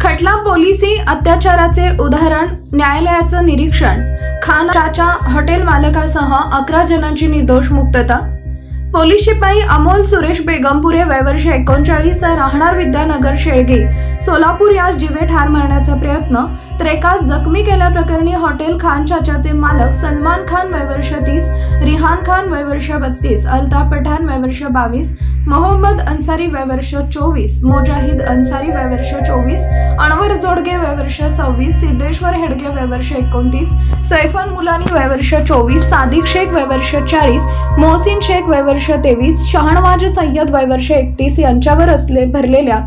खटला पोलिसी अत्याचाराचे उदाहरण न्यायालयाचं निरीक्षण खानाच्या हॉटेल मालकासह अकरा जणांची निर्दोष मुक्तता पोलीस शिपाई अमोल सुरेश बेगमपुरे वयवर्ष एकोणचाळीस राहणार विद्यानगर शेळगे सोलापूर यास जिवे ठार मारण्याचा प्रयत्न त्रेकास जखमी केल्याप्रकरणी हॉटेल खान चाचाचे मालक सलमान खान वयवर्ष तीस रिहान खान वयवर्ष बत्तीस अल्ताफ पठाण वयवर्ष बावीस मोहम्मद अन्सारी वयवर्ष चोवीस मोजाहिद अन्सारी वयवर्ष चोवीस अणवर जोडगे वयवर्ष सव्वीस सिद्धेश्वर हेडगे वयवर्ष एकोणतीस सैफन मुलानी वयवर्ष चोवीस सादिक शेख वयवर्ष चाळीस मोहसिन शेख वयवर्ष तेवीस शहाणवाज सय्यद वयवर्ष एकतीस यांच्यावर असले भरलेल्या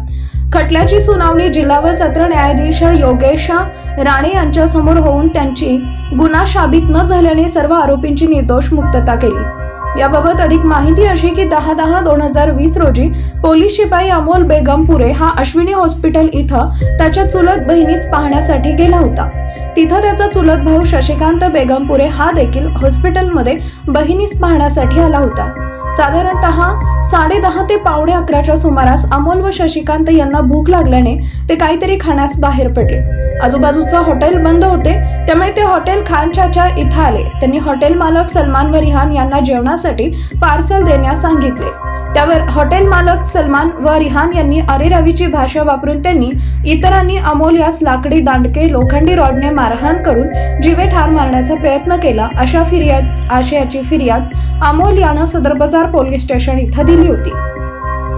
खटल्याची सुनावणी जिल्हा व सत्र न्यायाधीश योगेश राणे यांच्यासमोर होऊन त्यांची गुन्हा शाबित न झाल्याने सर्व आरोपींची निर्दोष मुक्तता केली. याबाबत अधिक माहिती अशी की दहा दहा दोन हजार वीस रोजी पोलीस शिपाई अमोल बेगमपुरे हा अश्विनी हॉस्पिटल इथं त्याच्या चुलत बहिणीस पाहण्यासाठी गेला होता. तिथं त्याचा चुलत भाऊ शशिकांत बेगमपुरे हा देखील हॉस्पिटलमध्ये बहिणीस पाहण्यासाठी आला होता. साधारणतः साडे दहा ते पावणे अकराच्या सुमारास अमोल व शशिकांत यांना भूक लागल्याने ते काहीतरी खाण्यास बाहेर पडले. आजूबाजूचं हॉटेल बंद होते त्यामुळे ते हॉटेल खानच्याच्या इथं आले. त्यांनी हॉटेल मालक सलमान वरिहान यांना जेवणासाठी पार्सल देण्यास सांगितले. त्यावर हॉटेल मालक सलमान व रिहान यांनी अरेरावीची भाषा वापरून त्यांनी इतरांनी अमोल यास लाकडी दांडके लोखंडी रॉडने मारहाण करून जीवे ठार मारण्याचा प्रयत्न केला अशा फिर्याद आशयाची फिर्याद अमोल यानं सदर बाजार पोलीस स्टेशन इथं दिली होती.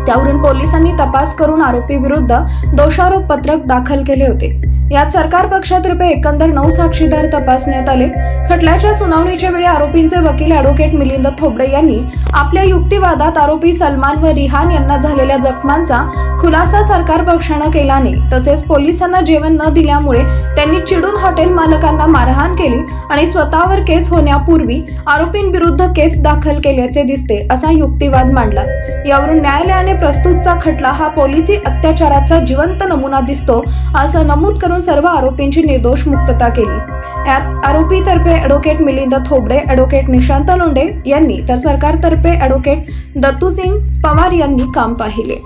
त्यावरून पोलिसांनी तपास करून आरोपी विरुद्ध दोषारोप पत्रक दाखल केले होते. यात सरकार पक्षातर्फे एकंदर नऊ साक्षीदार तपासण्यात आले. खटल्याच्या सुनावणीच्या वेळी आरोपींचे वकील ॲडव्होकेट मिलिंद थोबडे यांनी आपल्या युक्तिवादात आरोपी सलमान व रिहान यांना झालेल्या जखमांचा खुलासा सरकार पक्षानं केला नाही. तसेच पोलिसांना जेवण न दिल्यामुळे त्यांनी चिडून हॉटेल मालकांना मारहाण केली आणि स्वतःवर केस होण्यापूर्वी आरोपींविरुद्ध केस दाखल केल्याचे दिसते असा युक्तिवाद मांडला. यावरून न्यायालयाने प्रस्तुतचा खटला हा पोलिसी अत्याचाराचा जिवंत नमुना दिसतो असं नमूद करून करून सर्व आरोपींची निर्दोष मुक्तता केली. यात आरोपीतर्फे ॲडव्होकेट मिलिंद थोबडे ॲडव्होकेट निशांत लोंढे यांनी तर सरकारतर्फे ॲडव्होकेट दत्तू सिंग पवार यांनी काम पाहिले.